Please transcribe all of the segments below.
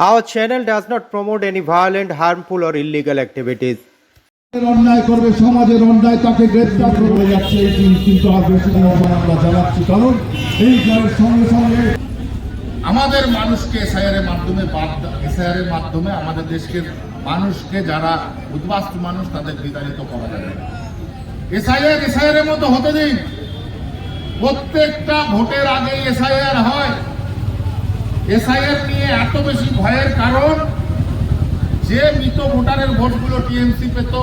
Our channel does not promote any violent, harmful, or illegal activities. অন্যায় করবে সমাজের অন্যায় তাকে গ্রেফতার করে যাচ্ছে। এই দিন কিন্তু আর বেশি দিন আমরা জানাচ্ছি কারণ এই জয়ের সঙ্গে সঙ্গে আমাদের মানুষকে এসআইআর এর মাধ্যমে এসআইআর এর মাধ্যমে আমাদের দেশকে মানুষকে যারা উদ্বাস্তু মানুষ তাদের বিতাড়িত করা যাবে এসআইআর এসআইআর এর মতো হতে দিন। প্রত্যেকটা ভোটের আগে এসআইআর হয়। এসআইআর নিয়ে এত বেশি ভয়ের কারণ, যে মৃত ভোটারের ভোটগুলো টিএমসি পেত,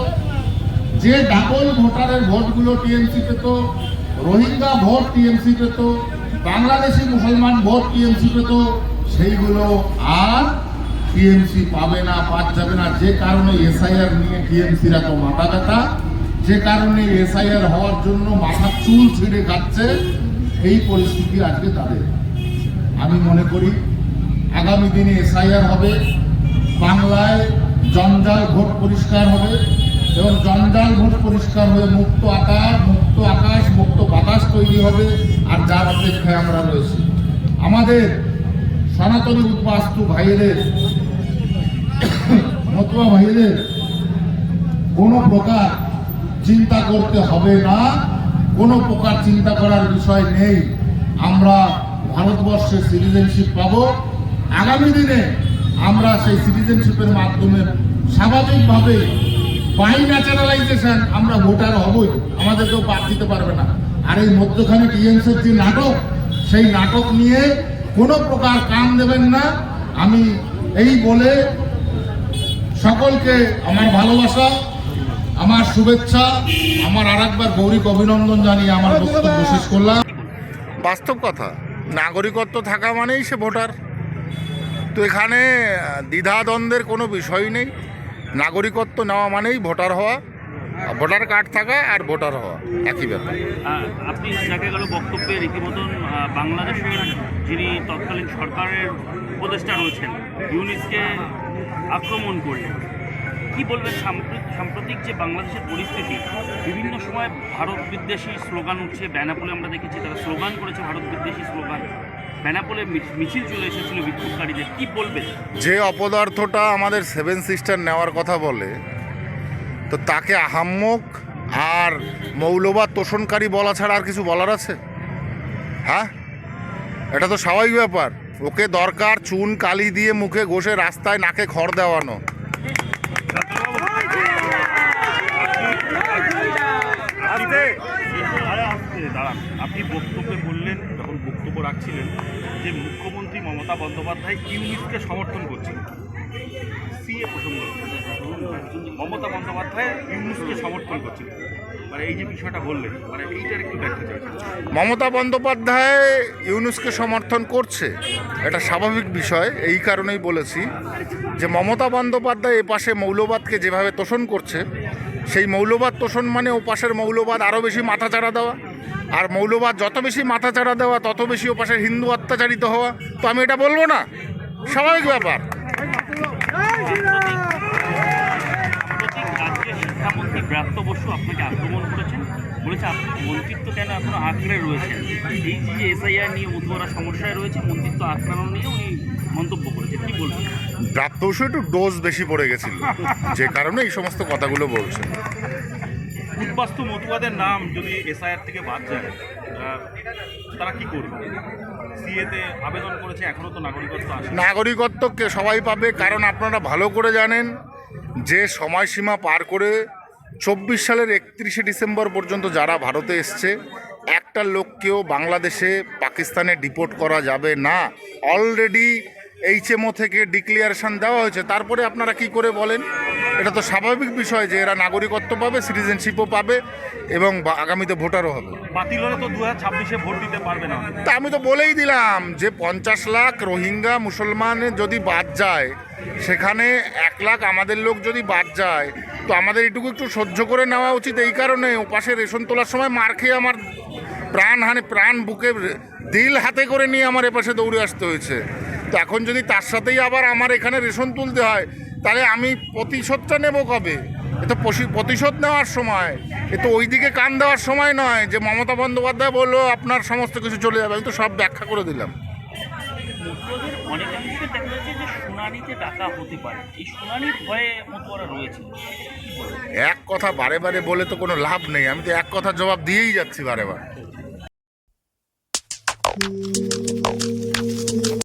যে ডাবল ভোটারের ভোটগুলো টিএমসি পেত, রোহিঙ্গা ভোট টিএমসি পেত, বাংলাদেশি মুসলমান ভোট টিএমসি পেত, সেইগুলো আর টিএমসি পাবে না পাত যাবে না। যে কারণে এসআইআর নিয়ে টিএমসির এত মাথা ব্যথা যে কারণে এসআইআর হওয়ার জন্য মাথা চুল ছিঁড়ে খাচ্ছে, এই পরিস্থিতি আজকে তাদের। আমি মনে করি আগামী দিনে এসআইআর হবে, বাংলায় জঞ্জাল ভোট পরিষ্কার হবে এবং জঞ্জাল ভোট পরিষ্কার হয়ে মুক্ত আকাশ মুক্ত আকাশ, মুক্ত বাতাস তৈরি হবে আর যার অপেক্ষায় আমরা রয়েছি। আমাদের সনাতনী উদ্বাস্তু ভাইয়েদের মতুয়া ভাইয়েদের কোনো প্রকার চিন্তা করতে হবে না, কোনো প্রকার চিন্তা করার বিষয় নেই। আমরা ভারতবর্ষে সিটিজেনশিপ পাবো। আগামী দিনে আমরা সেই সিটিজেনশিপের মাধ্যমে স্বাভাবিকভাবে বাই ন্যাচারালাইজেশন আমরা ভোটার হবই। আমাদেরকেও বাদ দিতে পারবে না। আর এই মধ্যখানে টিএমসির যে নাটক, সেই নাটক নিয়ে কোনো প্রকার কান দেবেন না। আমি এই বলে সকলকে আমার ভালোবাসা, আমার শুভেচ্ছা, আমার আর একবার গৌরিক অভিনন্দন জানিয়ে আমার বক্তব্য শেষ করলাম। বাস্তব কথা। নাগরিকত্ব থাকা মানেই সে ভোটার। তো এখানে দ্বিধাদ্বন্দ্বের কোনো বিষয় নেই। নাগরিকত্ব নেওয়া মানেই ভোটার হওয়া ভোটার কার্ড থাকা আর ভোটার হওয়া, একই ব্যাপার। আপনি দেখা গেল বক্তব্যে রীতিমতন বাংলাদেশের যিনি তৎকালীন সরকারের উপদেষ্টা রয়েছেন, ইউনিসকে আক্রমণ করলেন। কি বলবেন? সাম্প্র- সাম্প্রতিক যে বাংলাদেশের পরিস্থিতি, বিভিন্ন সময় ভারত বিদ্বেষী স্লোগান উঠছে, বেনাপোলে আমরা দেখেছি, তারা স্লোগান করেছে, ভারত বিদ্বেষী স্লোগান। বেনাপোলে মি- মিছিল চলে এসেছিল বিক্ষোভকারীদের, কি বলবেন? যে অপদার্থটা আমাদের সেভেন সিস্টার নেওয়ার কথা বলে, তো তাকে আহাম্মক আর মৌলবাদ তোষণকারী বলা ছাড়া আর কিছু বলার আছে? হ্যাঁ? এটা তো স্বাভাবিক ব্যাপার। ওকে দরকার চুন কালি দিয়ে মুখে ঘষে রাস্তায় নাকে খড় দেওয়ানো আরে আসতে আপনি বক্তব্যে বললেন, যখন বক্তব্য রাখছিলেন, যে মুখ্যমন্ত্রী মমতা বন্দ্যোপাধ্যায় ইউনিটকে সমর্থন করছেন। সিএ প্রসঙ্গ। মমতা বন্দ্যোপাধ্যায় ইউনিটকে সমর্থন করছেন। মানে এই যে বিষয়টা বললেন মানে এইটার একটু ব্যাখ্যা চাইছেন মমতা বন্দ্যোপাধ্যায় ইউনুসকে সমর্থন করছে, এটা স্বাভাবিক বিষয়, এই কারণেই বলেছি যে মমতা বন্দ্যোপাধ্যায় এ পাশে মৌলবাদকে যেভাবে তোষণ করছে, সেই মৌলবাদ তোষণ মানে ও পাশের মৌলবাদ আরও বেশি মাথাচাড়া দেওয়া। আর মৌলবাদ যত বেশি মাথাচাড়া দেওয়া তত বেশি ও পাশের হিন্দু অত্যাচারিত হওয়া তো আমি এটা বলব না। স্বাভাবিক ব্যাপার। শিক্ষামন্ত্রী ব্রাত্য বসু আপনাকে আক্রমণ করেছেন। বলেছে আপনি মন্ত্রিত্ব কেন এখনও আঁকড়ে রয়েছেন এই যে এসআইআর নিয়ে সমস্যায় রয়েছে মন্ত্রিত্ব আক্রান্ত নিয়ে উনি মন্তব্য করেছেন। কি বলবেন প্রাপ্তবশু একটু ডোজ বেশি পড়ে গেছিল যে কারণে এই সমস্ত কথাগুলো বলছে। উদ্বাস্তু মতুয়াদের নাম যদি এসআইআর থেকে বাদ যায় তারা কি করবে? সিএতে আবেদন করেছে, এখনও তো নাগরিকত্ব নাগরিকত্বকে সবাই পাবে, কারণ আপনারা ভালো করে জানেন যে সময়সীমা পার করে চব্বিশ সালের একত্রিশে ডিসেম্বর পর্যন্ত যারা ভারতে এসছে, একটা লোককেও বাংলাদেশে পাকিস্তানে ডিপোর্ট করা যাবে না। অলরেডি এইচএমও থেকে ডিক্লিয়ারেশন দেওয়া হয়েছে, তারপরে আপনারা কি করে বলেন? এটা তো স্বাভাবিক বিষয় যে এরা নাগরিকত্ব পাবে সিটিজেনশিপও পাবে এবং আগামীতে ভোটারও হবে। বাতিল হলে তো দু ছাব্বিশে ভোট দিতে পারবে না। তা আমি তো বলেই দিলাম যে পঞ্চাশ লাখ রোহিঙ্গা মুসলমান যদি বাদ যায় সেখানে এক লাখ আমাদের লোক যদি বাদ যায় তো আমাদের এটুকু একটু সহ্য করে নেওয়া উচিত। এই কারণে ওপাশে রেশন তোলার সময় মার খেয়ে আমার প্রাণ হানে প্রাণ বুকে দিল হাতে করে নিয়ে আমার এপাশে দৌড়ে আসতে হয়েছে। তো এখন যদি তার সাথেই আবার আমার এখানে রেশন তুলতে হয় তাহলে আমি প্রতিশোধটা নেব কবে? এ তো প্রতিশোধ নেওয়ার সময়। এ তো ওইদিকে কান দেওয়ার সময় নয় যে মমতা বন্দ্যোপাধ্যায় বলল আপনার সমস্ত কিছু চলে যাবে। আমি তো সব ব্যাখ্যা করে দিলাম? এক কথা বারে বারে বলে তো কোনো লাভ নেই। আমি তো এক কথা জবাব দিয়েই যাচ্ছি বারে বারে।